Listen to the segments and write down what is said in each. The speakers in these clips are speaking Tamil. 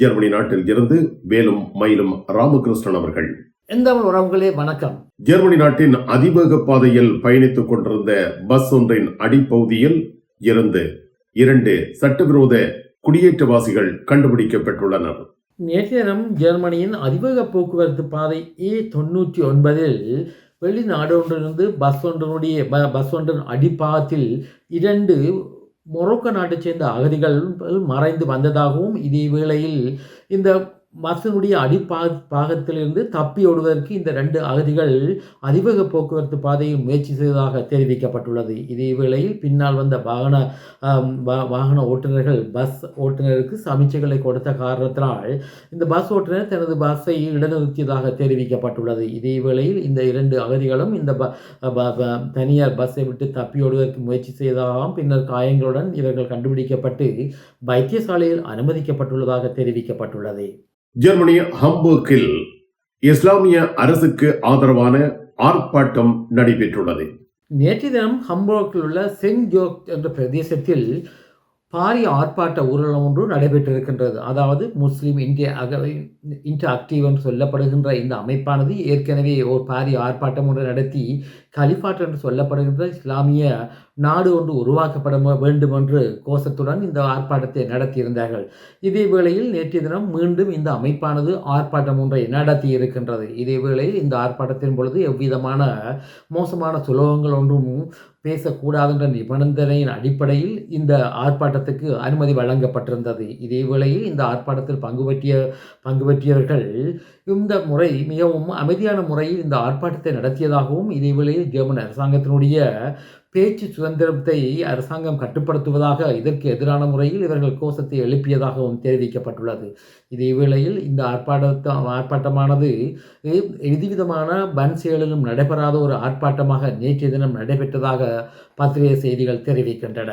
ஜெர்மனி நாட்டில் இருந்து வேலும் மயிலும் ராமகிருஷ்ணன் அவர்கள். எந்த உறவுகளே வணக்கம். ஜெர்மனி நாட்டின் அதிவேக பாதையில் பயணித்துக் கொண்டிருந்த பஸ் ஒன்றின் அடிப்பகுதியில் இருந்து இரண்டு சட்டவிரோத குடியேற்றவாசிகள் கண்டுபிடிக்கப்பட்டுள்ளனர். நேற்றைய தினம் ஜெர்மனியின் அதிவேக போக்குவரத்து பாதை ஏ தொண்ணூற்றி ஒன்பதில் வெளிநாடு ஒன்றிலிருந்து பஸ் ஒன்றினுடைய பஸ் ஒன்றின் அடிப்பாகத்தில் இரண்டு மொரோக்கோ நாட்டை சேர்ந்த அகதிகள் மறைந்து வந்ததாகவும் இதே வேளையில் இந்த பஸ்ஸினுடைய அடிப்பா பாகத்திலிருந்து தப்பி ஓடுவதற்கு இந்த ரெண்டு அகதிகள் அதிவேக போக்குவரத்து பாதையில் முயற்சி செய்ததாக தெரிவிக்கப்பட்டுள்ளது. இதே வேளையில் பின்னால் வந்த வாகன வாகன ஓட்டுநர்கள் பஸ் ஓட்டுநருக்கு சமிச்சைகளை கொடுத்த காரணத்தினால் இந்த பஸ் ஓட்டுநர் தனது பஸ்ஸை இடநிறுத்தியதாக தெரிவிக்கப்பட்டுள்ளது. இதே வேளையில் இந்த இரண்டு அகதிகளும் இந்த ப- ப- ப- தனியார் பஸ்ஸை விட்டு தப்பியோடுவதற்கு முயற்சி செய்ததாகவும் பின்னர் காயங்களுடன் இவர்கள் கண்டுபிடிக்கப்பட்டு வைத்தியசாலையில் அனுமதிக்கப்பட்டுள்ளதாக தெரிவிக்கப்பட்டுள்ளது. ஜெர்மனி ஹம்பர்கில் இஸ்லாமிய அரசுக்கு ஆதரவான ஆர்ப்பாட்டம் நடைபெற்றுள்ளது. நேற்று தினம் ஹம்போர்க்கில் உள்ள சென்ட் ஜோக் என்ற பிரதேசத்தில் பாரிய ஆர்ப்பாட்ட ஊர்வலம் ஒன்று நடைபெற்றிருக்கின்றது. அதாவது முஸ்லீம் இந்திய அக இன்டர் ஆக்டிவ் என்று சொல்லப்படுகின்ற இந்த அமைப்பானது ஏற்கனவே ஒரு பாரிய ஆர்ப்பாட்டம் ஒன்று நடத்தி கலிஃபாட் என்று சொல்லப்படுகின்ற இஸ்லாமிய நாடு ஒன்று உருவாக்கப்பட வேண்டும் என்று கோஷத்துடன் இந்த ஆர்ப்பாட்டத்தை நடத்தியிருந்தார்கள். இதே வேளையில் நேற்றைய தினம் மீண்டும் இந்த அமைப்பானது ஆர்ப்பாட்டம் ஒன்றை நடத்தி இருக்கின்றது இதே வேளையில் இந்த ஆர்ப்பாட்டத்தின் பொழுது எவ்விதமான மோசமான சுலோகங்கள் ஒன்றும் பேசக்கூடாது என்ற நிபந்தனையின் அடிப்படையில் இந்த ஆர்ப்பாட்டத்துக்கு அனுமதி வழங்கப்பட்டிருந்தது. இதே வேளையில் இந்த ஆர்ப்பாட்டத்தில் பங்கு பற்றிய பங்கு பற்றியவர்கள் இந்த முறை மிகவும் அமைதியான முறையில் இந்த ஆர்ப்பாட்டத்தை நடத்தியதாகவும் இதே வேளையில் ஜெர்மன் அரசாங்கத்தினுடைய பேச்சு சுதந்திரத்தை அரசாங்கம் கட்டுப்படுத்துவதாக இதற்கு எதிரான முறையில் இவர்கள் கோஷத்தை எழுப்பியதாகவும் தெரிவிக்கப்பட்டுள்ளது. இதே வேளையில் இந்த ஆர்ப்பாட்ட ஆர்ப்பாட்டமானது எதுவிதமான பன் செயலிலும் நடைபெறாத ஒரு ஆர்ப்பாட்டமாக நேற்றைய தினம் நடைபெற்றதாக பத்திரிகை செய்திகள் தெரிவிக்கின்றன.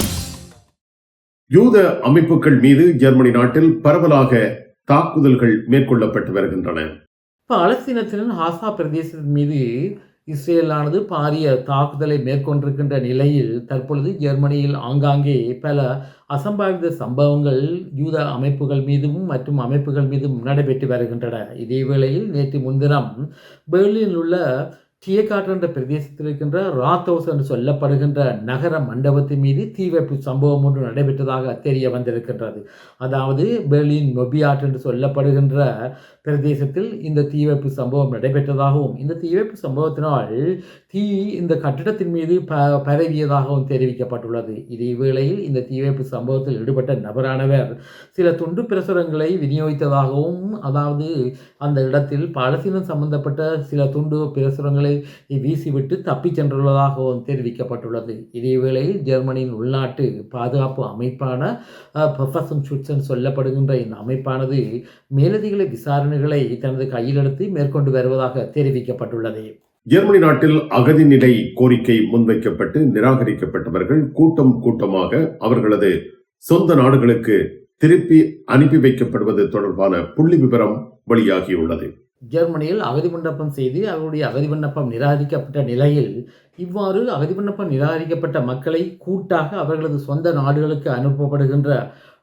யூத அமைப்புகள் மீது ஜெர்மனி நாட்டில் பரவலாக தாக்குதல்கள் மேற்கொள்ளப்பட்டு வருகின்றன. பாலஸ்தீனத்தின் ஹாசா பிரதேசத்தின் மீது இஸ்ரேலானது பாரிய தாக்குதலை மேற்கொண்டிருக்கின்ற நிலையில் தற்பொழுது ஜெர்மனியில் ஆங்காங்கே பல அசம்பாவித சம்பவங்கள் யூத அமைப்புகள் மீதும் மற்றும் அமைப்புகள் மீதும் நடைபெற்று வருகின்றன. இதே வேளையில் நேற்று முன்தினம் பெர்லினில் உள்ள டியகாட் என்ற பிரதேசத்தில் இருக்கின்ற ராத்தோஸ் என்று சொல்லப்படுகின்ற நகர மண்டபத்தின் மீது தீ வைப்பு சம்பவம் ஒன்று நடைபெற்றதாக தெரிய வந்திருக்கின்றது. அதாவது பெர்லின் நொபியாட் என்று சொல்லப்படுகின்ற பிரதேசத்தில் இந்த தீ வைப்பு சம்பவம் நடைபெற்றதாகவும் இந்த தீ வைப்பு சம்பவத்தினால் தீ இந்த கட்டிடத்தின் மீது ப பரவியதாகவும் தெரிவிக்கப்பட்டுள்ளது. இதே வேளையில் இந்த தீ வைப்பு சம்பவத்தில் ஈடுபட்ட நபரானவர் சில துண்டு பிரசுரங்களை விநியோகித்ததாகவும் அதாவது அந்த இடத்தில் பாலசீனம் சம்பந்தப்பட்ட சில துண்டு பிரசுரங்களை வீசிவிட்டு தப்பிச் சென்றுள்ளதாகவும் தெரிவிக்கப்பட்டுள்ளது. இதேவேளையில் ஜெர்மனியின் உள்நாட்டு பாதுகாப்பு அமைப்பான பஃபசம் சுட்சன் சொல்லப்படுகின்ற இந்த அமைப்பானது மேலதிக விசாரணைகளை தனது கையிலெடுத்து மேற்கொண்டு வருவதாக தெரிவிக்கப்பட்டுள்ளது. ஜெர்மனி நாட்டில் அகதி நிலை கோரிக்கை முன்வைக்கப்பட்டு நிராகரிக்கப்பட்டவர்கள் கூட்டம் கூட்டமாக அவர்களது சொந்த நாடுகளுக்கு திருப்பி அனுப்பி வைக்கப்படுவது தொடர்பான புள்ளி விவரம் வெளியாகியுள்ளது. ஜெர்மனியில் அகதி விண்ணப்பம் செய்து அவருடைய அகதி விண்ணப்பம் நிராகரிக்கப்பட்ட நிலையில் இவ்வாறு அகதி விண்ணப்பம் நிராகரிக்கப்பட்ட மக்களை கூட்டாக அவர்களது சொந்த நாடுகளுக்கு அனுப்பப்படுகின்ற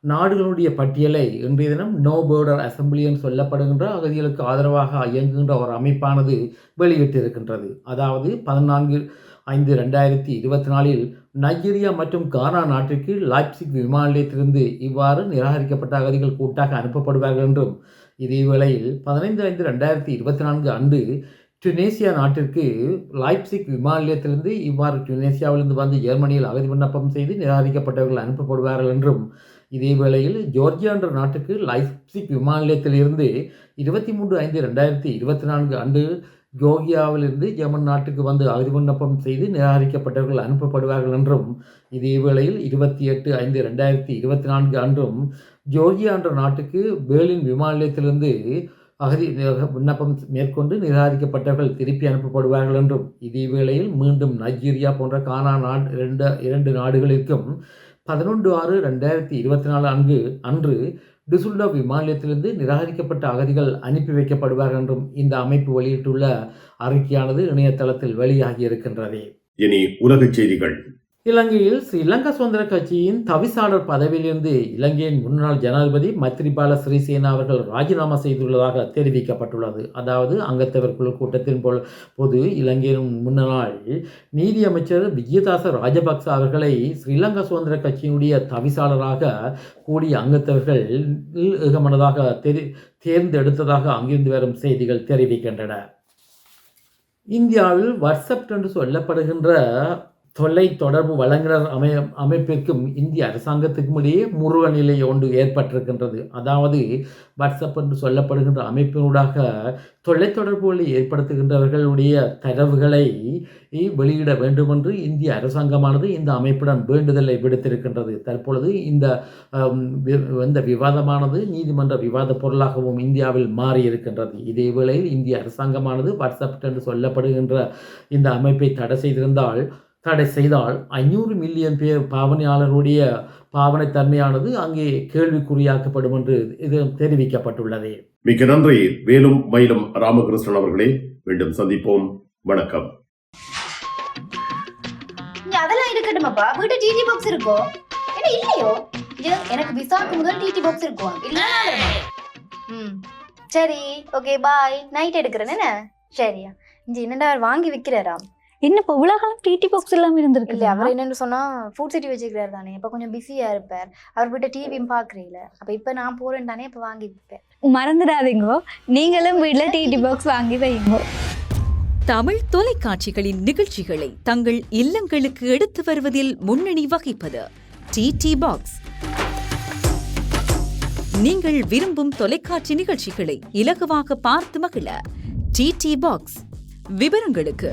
நாடுகளுடைய பட்டியலை இன்றைய தினம் நோ போர்டர் அசம்பிளி என்று சொல்லப்படுகின்ற அகதிகளுக்கு ஆதரவாக இயங்குகின்ற ஒரு அமைப்பானது வெளியிட்டிருக்கின்றது. அதாவது பதினான்கு ஐந்து ரெண்டாயிரத்தி இருபத்தி நாலில் நைஜீரியா மற்றும் கானா நாட்டிற்கு லாய்ப்சிக் விமான நிலையத்திலிருந்து இவ்வாறு நிராகரிக்கப்பட்ட அகதிகள் கூட்டாக அனுப்பப்படுவார்கள் என்றும் இதே வேளையில் பதினைந்து ஐந்து ரெண்டாயிரத்தி இருபத்தி நான்கு அன்று டுனேசியா நாட்டிற்கு லாய்ப்சிக் விமான நிலையத்திலிருந்து இவ்வாறு டுனேசியாவிலிருந்து வந்து ஜெர்மனியில் அகதி விண்ணப்பம் செய்து நிராகரிக்கப்பட்டவர்கள் அனுப்பப்படுவார்கள் என்றும் இதே வேளையில் ஜோர்ஜியா என்ற நாட்டுக்கு லைப்சிக் விமான நிலையத்திலிருந்து இருபத்தி மூன்று ஐந்து ரெண்டாயிரத்தி இருபத்தி நான்கு அன்று யோகியாவிலிருந்து ஜெர்மன் நாட்டுக்கு வந்து அகதி விண்ணப்பம் செய்து நிராகரிக்கப்பட்டவர்கள் அனுப்பப்படுவார்கள் என்றும் இதே வேளையில் இருபத்தி எட்டு ஐந்து ரெண்டாயிரத்தி இருபத்தி நான்கு அன்றும் ஜோர்ஜியா என்ற நாட்டுக்கு பேர்லின் விமான நிலையத்திலிருந்து அகதி விண்ணப்பம் மேற்கொண்டு நிராகரிக்கப்பட்டவர்கள் திருப்பி அனுப்பப்படுவார்கள் என்றும் இதே வேளையில் மீண்டும் நைஜீரியா போன்ற கானா நாடு இரண்டு இரண்டு நாடுகளுக்கும் பதினொன்று ஆறு ரெண்டாயிரத்தி இருபத்தி நாலு அன்று அன்று டிசுல்டா விமான நிராகரிக்கப்பட்ட அகதிகள் அனுப்பி வைக்கப்படுவார்கள் என்றும் இந்த அமைப்பு வெளியிட்டுள்ள அறிக்கையானது இணையதளத்தில் வெளியாகி இருக்கின்றது. இனி உலகச் செய்திகள். இலங்கையில் ஸ்ரீலங்கா சுதந்திர கட்சியின் தவிசாளர் பதவியிலிருந்து இலங்கையின் முன்னாள் ஜனாதிபதி மைத்ரிபால சிறிசேனா அவர்கள் ராஜினாமா செய்துள்ளதாக தெரிவிக்கப்பட்டுள்ளது. அதாவது அங்கத்தவர் குழு கூட்டத்தின் போல் பொது இலங்கையின் முன்னாள் நீதியமைச்சர் விஜயதாச ராஜபக்ச அவர்களை ஸ்ரீலங்கா சுதந்திர கட்சியினுடைய தவிசாளராக கூடிய அங்கத்தவர்கள் ஏகமனதாக தெரி தேர்ந்தெடுத்ததாக அங்கிருந்து வரும் செய்திகள் தெரிவிக்கின்றன. இந்தியாவில் வாட்ஸ்அப் என்று சொல்லப்படுகின்ற தொலை தொடர்பு வழங்குனர் அமை அமைப்பிற்கும் இந்திய அரசாங்கத்துக்கும் இடையே முருக நிலை ஒன்று ஏற்பட்டிருக்கின்றது. அதாவது வாட்ஸ்அப் என்று சொல்லப்படுகின்ற அமைப்பினூடாக தொலைத்தொடர்புகளை ஏற்படுத்துகின்றவர்களுடைய தரவுகளை வெளியிட வேண்டும் என்று இந்திய அரசாங்கமானது இந்த அமைப்புடன் வேண்டுதலை விடுத்திருக்கின்றது. தற்பொழுது இந்த இந்த விவாதமானது நீதிமன்ற விவாத பொருளாகவும் இந்தியாவில் மாறி இருக்கின்றது இதே வேளையில் இந்திய அரசாங்கமானது வாட்ஸ்அப் என்று சொல்லப்படுகின்ற இந்த அமைப்பை தடை செய்திருந்தால் தடை செய்தால் ஐநூறு மில்லியன் பேர் பாவனையாளருடைய பாவனை தன்மையானது அங்கே கேள்விக்குறியாக்கப்படும் என்று இது தெரிவிக்கப்பட்டுள்ளது. மிக்க நன்றி. வேலும் மயிலும் ராமகிருஷ்ணன் அவர்களே மீண்டும் சந்திப்போம். வணக்கம். அதெல்லாம் இருக்கட்டுமாப்பா? வீட்டு டிடி பாக்ஸ் இருக்கோ? என்ன இல்லையோ? எனக்கு விசாக்கு முதல் டிடி பாக்ஸ் இருக்கும் இல்ல. ம். சரி ஓகே பாய் நைட் எடுக்கிறேன் என்ன? சரியா. இங்க என்னடா வாங்கி விக்கிறாராம் என்ன இப்போ இவ்வளோ காலம் டிடி பாக்ஸ் இல்ல இருந்திருக்கு அவர் என்னன்னு சொன்னா ஃபுட் சிட்டி வச்சுக்கிறாரு தானே இப்ப கொஞ்சம் பிஸியா இருப்பார். அவர் வீட்டை டிவியும் பாக்குறீங்கள அப்ப இப்ப நான் போறேன் தானே இப்ப வாங்கி விற்பேன் மறந்துடாதீங்கோ. நீங்களும் வீட்ல டிடி பாக்ஸ் வாங்கி வைங்க. தமிழ் தொலைக்காட்சிகளின் நிகழ்ச்சிகளை தங்கள் இல்லங்களுக்கு எடுத்து வருவதில் முன்னணி வகிப்பது டிடி பாக்ஸ் நீங்கள் விரும்பும் தொலைக்காட்சி நிகழ்ச்சிகளை இலகுவாக பார்த்து மகிழ டிடி பாக்ஸ் விவரங்களுக்கு